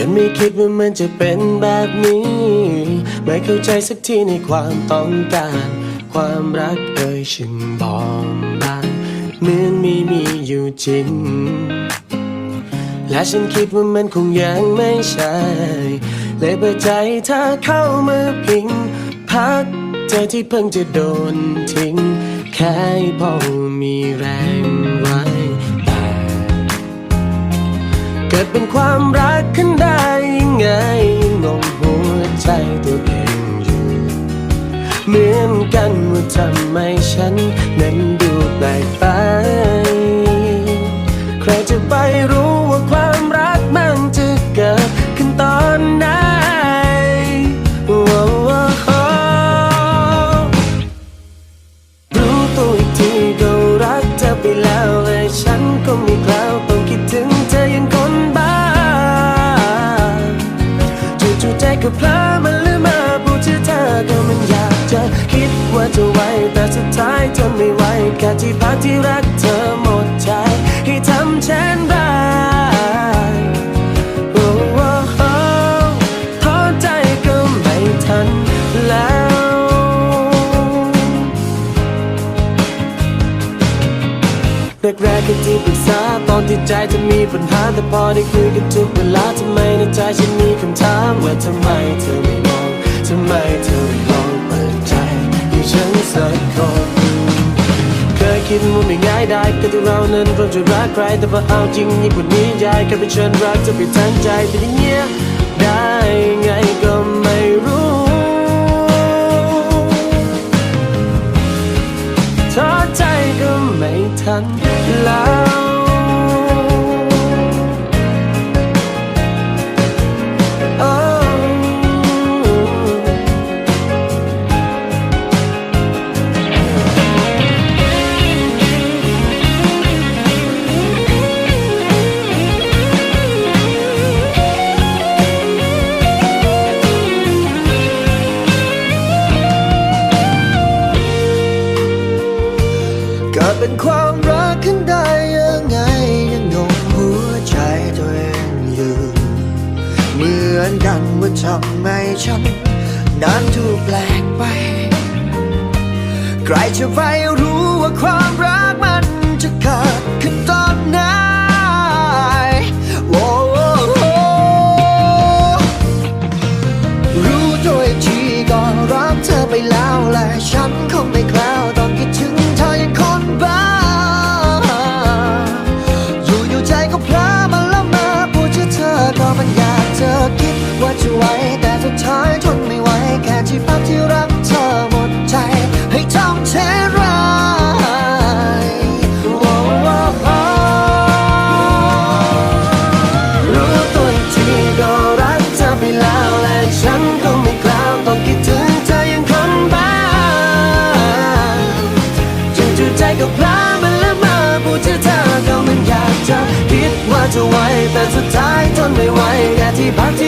ฉันไม่คิดว่ามันจะเป็นแบบนี้ ไม่เข้าใจสักทีในความต้องการ ความรักเอ่ยฉันบอมบานเหมือนไม่มีอยู่จริง และฉันคิดว่ามันคงยังไม่ใช่ เลยเปิดใจเธอเข้ามาพิง พักใจที่เพิ่งจะโดนทิ้ง แค่พอมีแรง กันว่าทำไมฉันนั้นดูแปลกไป ใครจะไปรู้ว่าความรักมันจะเกิดขึ้นตอนไหนโอ้โอ้รู้ตัวอีกทีก็รักเธอไปแล้วและฉันก็ไม่กล้าต้องคิดถึงเธอยังคนบ้าจู่ๆใจก็พลั ว่าจะไว้แต่สุดท้ายทนไม่ไหวแค่ที่พักที่รักเธอหมดใจให้ทำเช่นไรโอ้โอ้โอ้ท้อใจก็ไม่ทันแล้วแรกๆก็ที่ปรึกษาตอนที่ใจจะมีปัญหาแต่พอได้คุยกันทุกเวลาทำไมในใจฉันมีคำถามว่าทำไมเธอไม่มองทำไมเธอไม่ สักคน เคยคิดว่าไม่ง่ายได้ก็ที่เรานั้นเรจะรักใครแต่พอเอาจริงยิ่งกว่านี้ยายแค่ไปเชิญรักจะไปทั้งใจเป็นอย่างเงี้ยได้ไงก็ไม่รู้ท้อใจก็ไม่ทัน เป็นความรักขึ้นได้ยังไงยังงงหัวใจตัวเองอยู่ เหมือนกันว่าทำไมฉัน นั้นถูกแปลกไป ใครจะไปรู้ว่าความรักมันจะเกิดขึ้นตอนไหนโอ้โอ้โอ้รู้ตัวอีกทีก็รักเธอไปแล้วและฉันคงไม่กล้า แต่สุดท้ายทนไม่ไหวแค่ที่พักที่